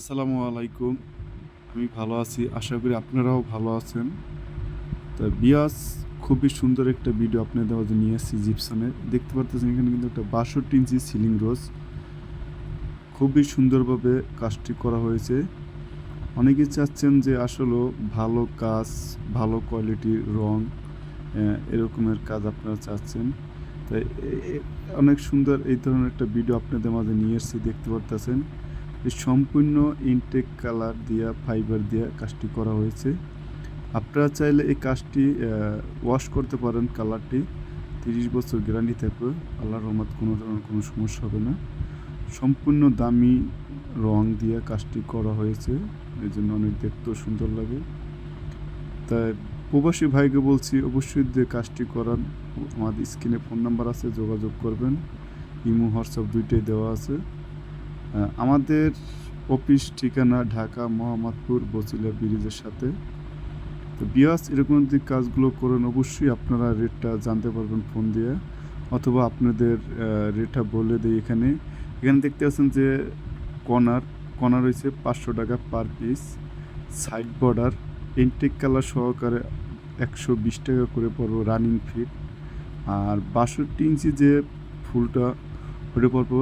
আসসালামু আলাইকুম। আমি ভালো আছি, আশা করি আপনারাও ভালো আছেন। তা বিয়াস, খুবই সুন্দর একটা ভিডিও আপনাদের মাঝে নিয়ে এসেছি জিপসনে দেখতে পারতেছেন এখানে কিন্তু একটা বাষট্টি ইঞ্চি সিলিং রোজ। খুবই সুন্দরভাবে কাজটি করা হয়েছে। অনেকে চাচ্ছেন যে আসলে ভালো কাজ, ভালো কোয়ালিটির রং এরকমের কাজ আপনারা চাচ্ছেন। তাই অনেক সুন্দর এই ধরনের একটা ভিডিও আপনাদের মাঝে নিয়ে এসেছি, দেখতে পারতেছেন। সম্পূর্ণ ইনটেক কালার দিয়া ফাইবার দিয়া কাজটি করা হয়েছে। আপনারা চাইলে এই কাজটি ওয়াশ করতে পারেন কালারটি তিরিশ বছর গ্যারান্টি থাকবে। আল্লাহর রহমত, কোনো ধরনের কোনো সমস্যা হবে না। সম্পূর্ণ দামি রং দিয়ে কাজটি করা হয়েছে। এই জন্য অনেক দেখতেও সুন্দর লাগে। তাই প্রবাসী ভাইকে বলছি, অবশ্যই যে কাজটি করান আমাদের স্ক্রিনে ফোন নাম্বার আছে, যোগাযোগ করবেন। ইমো, হোয়াটসঅ্যাপ দুইটাই দেওয়া আছে। আমাদের অফিস ঠিকানা ঢাকা মোহাম্মদপুর বসিলা ব্রিজের সাথে। তো বিয়াস, এরকম যদি কাজগুলো করেন, অবশ্যই আপনারা রেটটা জানতে পারবেন ফোন দিয়ে, অথবা আপনাদের রেটটা বলে দিই এখানে। এখানে দেখতে পাচ্ছেন যে কর্নার কর্নার রয়েছে পাঁচশো টাকা per piece side border intact colour সহকারে একশো বিশ টাকা করে পড়ব রানিং ফিট আর বাষট্টি ইঞ্চি যে ফুলটা, ওটা পড়ব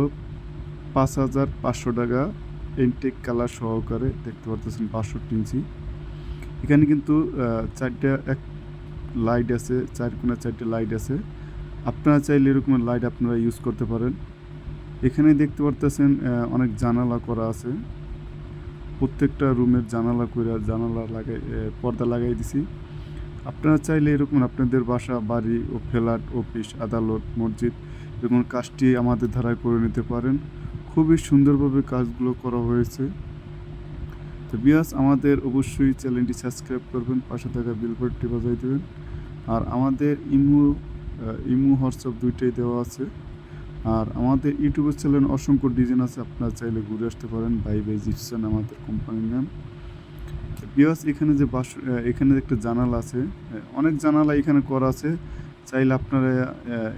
পাঁচ হাজার পাঁচশো টাকা এনটেক কালার সহকারে দেখতে পারতেছেন বাষট্টি ইঞ্চি এখানে কিন্তু চারটা এক লাইট আছে, চার কোনা চারটে লাইট আছে। আপনারা চাইলে এরকম লাইট আপনারা ইউজ করতে পারেন। এখানে দেখতে পারতেছেন অনেক জানালা করা আছে। প্রত্যেকটা রুমের জানালা করে জানালা লাগাই পর্দা লাগাই দিছি। আপনারা চাইলে এরকম আপনাদের বাসা, বাড়ি ও ফ্ল্যাট, অফিস, আদালত, মসজিদ এরকম কাজটি আমাদের ধারায় করে নিতে পারেন। খুবই সুন্দরভাবে কাজগুলো করা হয়েছে। তো বিয়াস, আমাদের অবশ্যই চ্যানেলটি সাবস্ক্রাইব করবেন, পাশে থাকা বিলবোর্ডটি বাজাই দেবেন। আর আমাদের ইমু ইমু হোয়াটসঅ্যাপ দুইটাই দেওয়া আছে। আর আমাদের ইউটিউবের চ্যানেল অসংখ্য ডিজাইন আছে, আপনারা চাইলে ঘুরে আসতে পারেন। বাই বাই জিপসন আমাদের কোম্পানির নাম। বিয়াস, এখানে যে বাস এখানে একটা জানালা আছে। অনেক জানালা এখানে করা আছে। চাইলে আপনারা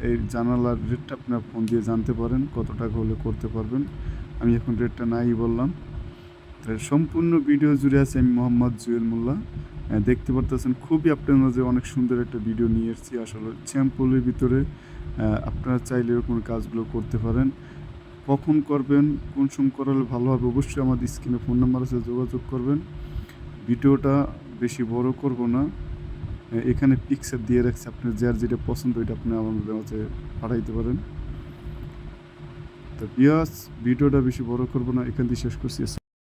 এই জানালার রেটটা আপনারা ফোন দিয়ে জানতে পারেন, কত টাকা হলে করতে পারবেন। আমি এখন রেটটা নাই বললাম। তো সম্পূর্ণ ভিডিও জুড়ে আছে আমি মোহাম্মদ জুয়েল মোল্লা। দেখতে পারতেছেন, খুবই আপনার মাঝে অনেক সুন্দর একটা ভিডিও নিয়ে এসেছি। আসলে স্যাম্পলের ভিতরে আপনারা চাইলে এরকম কাজগুলো করতে পারেন। কখন করবেন, কোন সময় করালে ভালো হবে, অবশ্যই আমাদের স্ক্রিনে ফোন নাম্বার আছে, যোগাযোগ করবেন। ভিডিওটা বেশি বড় করব না। এখানে পিকচার দিয়ে রাখছে আপনার যার যেটা পছন্দ ওইটা আপনি আমাদের মাঝে পাঠাইতে পারেন। তো বিয়াস ভিডিওটা বেশি বড় করব না, এখান দিয়ে শেষ করছি।